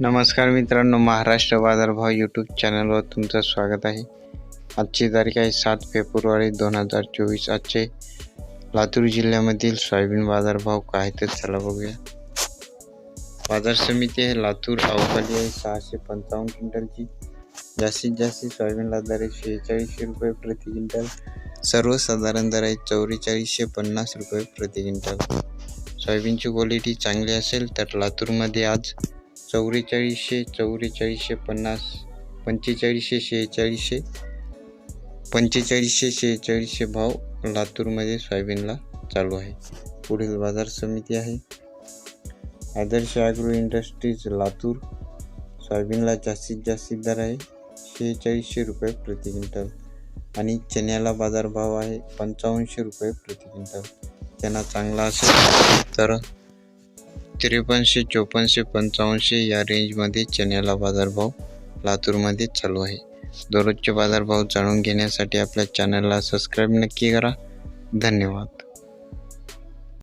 नमस्कार मित्रांनो महाराष्ट्र बाजारभाव यूट्यूब चॅनलवर तुमचं स्वागत आहे. आजची तारीख आहे सात फेब्रुवारी दोन हजार चोवीस. आजचे लातूर जिल्ह्यामधील सोयाबीन बाजारभाव काय तर चला बघूया. बाजार समिती आहे लातूर अवकाली आहे सहाशे पंचावन्न क्विंटलची. जास्तीत जास्त सोयाबीनला दर आहे शेहेचाळीसशे रुपये प्रति क्विंटल. सर्वसाधारण दर आहे चौवेचाळीसशे पन्नास रुपये प्रति क्विंटल. सोयाबीनची क्वालिटी चांगली असेल तर लातूरमध्ये आज चौवेचाळीसशे चौवेचाळीसशे पन्नास पंचेचाळीसशे शेहेचाळीसशे पंचेचाळीसशे शेहेचाळीसशे भाव लातूरमध्ये सोयाबीनला चालू आहे. पुढील बाजार समिती आहे. आदर्श ॲग्रो इंडस्ट्रीज लातूर सोयाबीनला जास्तीत जास्त दर आहे. शेहेचाळीसशे रुपये प्रति क्विंटल आणि चण्याला बाजारभाव आहे पंचावन्नशे रुपये प्रति क्विंटल. चणा चांगला असेल तर त्रेपन्नशे चोपन्नशे पंचावन्नशे या रेंजमध्ये चण्याला बाजारभाव लातूरमध्ये चालू आहे. दररोजचे बाजारभाव जाणून घेण्यासाठी आपल्या चॅनलला सबस्क्राईब नक्की करा. धन्यवाद.